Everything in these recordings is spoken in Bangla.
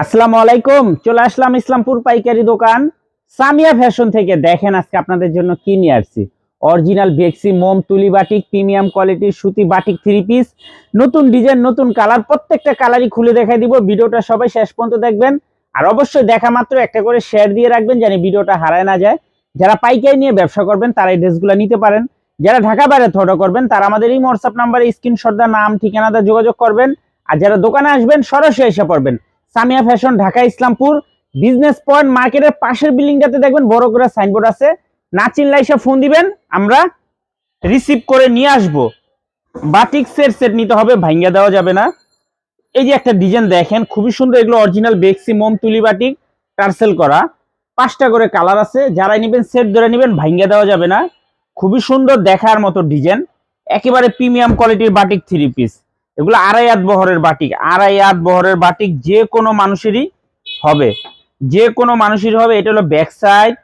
আসসালামু আলাইকুম, চলে আসলাম ইসলামপুর পাইকারি দোকান। সামিয়া ফ্যাশন থেকে দেখেন আজকে আপনাদের জন্য কি নিয়ে আসছি। অরিজিনাল বেক্সি, মোম, তুলি বাটিক, প্রিমিয়াম কোয়ালিটির সুতি বাটিক থ্রি পিস নতুন ডিজাইন নতুন কালার প্রত্যেকটা কালারই খুলে দেখাই দিব। ভিডিওটা সবাই শেষ পর্যন্ত দেখবেন। আর অবশ্যই দেখা মাত্র একটা করে শেয়ার দিয়ে রাখবেন জানি ভিডিওটা হারায় না যায়। যারা পাইকারি নিয়ে ব্যবসা করবেন, তারা এই ড্রেসগুলো নিতে পারেন। যারা ঢাকা বাইরে থটো করবেন, তারা আমাদের এই হোয়াটসঅ্যাপ নাম্বারে স্ক্রিনশট দা নাম, ঠিকানাটা যোগাযোগ করবেন। আর যারা দোকানে আসবেন, সরাসরি এসে পড়বেন। Samia fashion, Dhaka, Islampur. Business point মার্কেটের পাশের বিল্ডিংটাতে দেখবেন বড় করে সাইনবোর্ড আছে। না চিনলে ফোন দিবেন, আমরা রিসিভ করে নিয়ে আসব। বাটিক সেট সেট নিতে হবে, ভাঙ্গা দেওয়া যাবে না। এই যে একটা ডিজাইন দেখেন, খুবই সুন্দর, এগুলো অরিজিনাল বেক্সি মোম তুলি বাটিক, টার্সেল করা। পাঁচটা করে কালার আছে, যারাই নেবেন সেট ধরে নেবেন, ভাঙ্গা দেওয়া যাবে না। খুবই সুন্দর দেখার মতো ডিজাইন একেবারে প্রিমিয়াম কোয়ালিটির বাটিক থ্রি পিস এগুলো আড়াই হাত বহরের বাটিক, আড়াই হাত বহরের বাটিক যে কোনো মানুষেরই হবে। যে কোনো মানুষেরই হবে, এটা হলো ব্যাক সাইড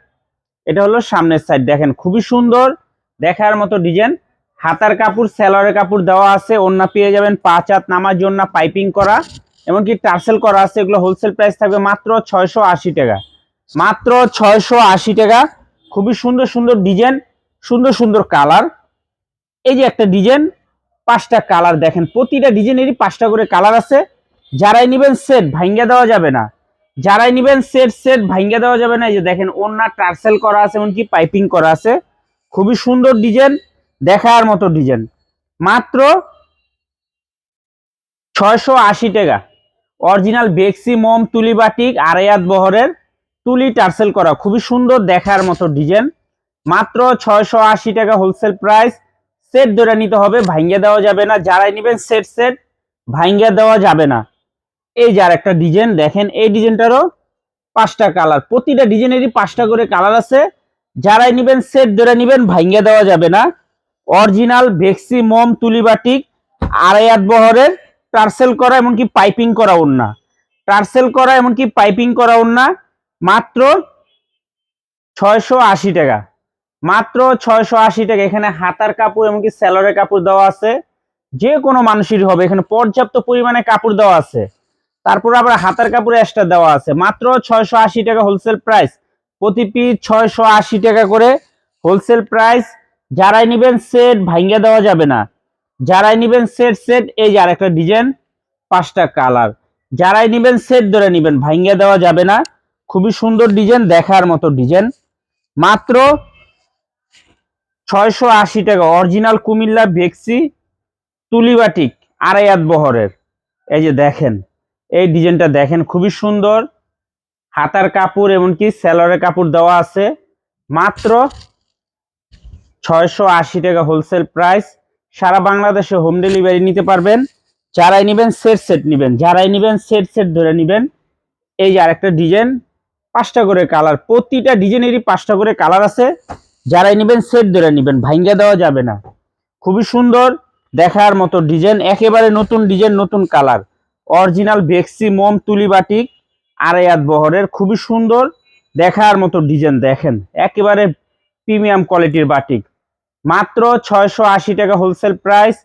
এটা হলো সামনের সাইড দেখেন, খুবই সুন্দর দেখার মতো ডিজাইন হাতার কাপড় স্যালোয়ারের কাপড় দেওয়া আছে ওন্না পেয়ে যাবেন, পাঁচ হাত নামার জন্য পাইপিং করা, এমনকি টার্সেল করা আছে, এগুলো হোলসেল প্রাইস থাকবে মাত্র ছয়শো আশি টাকা। মাত্র ছয়শো আশি টাকা, খুবই সুন্দর সুন্দর ডিজাইন সুন্দর সুন্দর কালার এই যে একটা ডিজাইন পাঁচটা কালার দেখেন। প্রতিটা ডিজাইনেরই পাঁচটা করে কালার আছে। যারাই নিবেন সেট ভাঙ্গা দেওয়া যাবে না। যারাই নিবেন সেট সেট ভাঙ্গা দেওয়া যাবে না। এই যে দেখেন ওন্না টার্সেল করা আছে, এমনকি পাইপিং করা আছে। খুবই সুন্দর ডিজাইন, দেখার মতো ডিজাইন। মাত্র ছয়শো আশি টাকা। অরিজিনাল বেক্সি, মোম, তুলি বাটিক আড়াইয়াত বহরের তুলি টার্সেল করা। খুবই সুন্দর, দেখার মতো ডিজাইন। মাত্র ছয়শো আশি টাকা হোলসেল প্রাইস। সেট ধরে নিতে হবে ভাঙ্গা দেওয়া যাবে না। যারাই নেবেন সেট সেট ভাঙ্গা দেওয়া যাবে না। এই যার একটা ডিজাইন দেখেন এই ডিজাইনটারও পাঁচটা কালার প্রতিটা ডিজাইনেরই পাঁচটা করে কালার আছে। যারাই নেবেন সেট ধরে নেবেন ভাঙ্গা দেওয়া যাবে না। অরিজিনাল ভেক্সি মোম, তুলি বাটিক, আড়াই হাত বহরের টার্সেল করা, এমনকি পাইপিং করা না। টার্সেল করা, এমনকি পাইপিং করা না। মাত্র ছয়শো আশি টাকা। মাত্র ছয়শো আশি টাকা। এখানে হাতার কাপড় এমনকি স্যালোয়ারের কাপড় দেওয়া আছে। যে কোনো মানুষেরই হবে। এখানে পর্যাপ্ত পরিমাণে কাপড় দেওয়া আছে। তারপর আবার হাতার কাপড় এক্সট্রা দেওয়া আছে। মাত্র ছয়শো আশি টাকা হোলসেল প্রাইস প্রতি পিস ছয়শো আশি টাকা করে হোলসেল প্রাইস যারাই নেবেন সেট ভাঙ্গা দেওয়া যাবে না। যারাই নেবেন সেট সেট এই যে আরেকটা ডিজাইন পাঁচটা কালার যারাই নেবেন সেট ধরে নেবেন ভাঙ্গা দেওয়া যাবে না। খুবই সুন্দর ডিজাইন দেখার মতো ডিজাইন মাত্র ছয়শো আশি টাকা। অরিজিনাল কুমিল্লা ভেক্সি তুলিবাটিক আড়াই হাত বহরের। এই যে দেখেন, এই ডিজাইনটা দেখেন, খুবই সুন্দর। হাতার কাপড় এমনকি স্যালোয়ারের কাপড় দেওয়া আছে। মাত্র ছয়শো আশি টাকা হোলসেল প্রাইস সারা বাংলাদেশে হোম ডেলিভারি নিতে পারবেন। যারাই নেবেন সেট সেট নেবেন। যারাই নেবেন সেট সেট ধরে নেবেন। এই যে আরেকটা ডিজাইন, পাঁচটা করে কালার প্রতিটা ডিজাইনেরই পাঁচটা করে কালার আছে। যারাই নেবেন সেট ধরে নেবেন ভাঙ্গা দেওয়া যাবে না। খুবই সুন্দর দেখার মতো ডিজাইন, একেবারে নতুন ডিজাইন, নতুন কালার। অরিজিনাল বেক্সি, মোম, তুলি বাটিক, আড়াই হাত বহরের, খুবই সুন্দর দেখার মতো ডিজাইন দেখেন। একেবারে প্রিমিয়াম কোয়ালিটির বাটিক। মাত্র ছয়শো আশি টাকা হোলসেল প্রাইস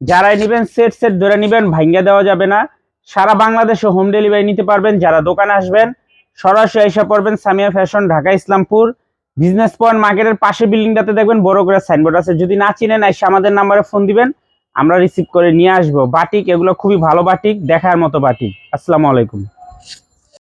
যারাই নেবেন সেট সেট ধরে নেবেন ভাঙ্গা দেওয়া যাবে না। সারা বাংলাদেশে হোম ডেলিভারি নিতে পারবেন। যারা দোকানে আসবেন, সরাসরি এসে পড়বেন Samia fashion Dhaka, Islampur. Business point মার্কেটের পাশে বিল্ডিংটাতে দেখবেন বড় করে সাইনবোর্ড আছে। যদি না চিনেন, এসে আমাদের নাম্বারে ফোন দিবেন, আমরা রিসিভ করে নিয়ে আসব। বাটিক, এগুলো খুবই ভালো বাটিক, দেখার মতো বাটিক। আসসালামু আলাইকুম।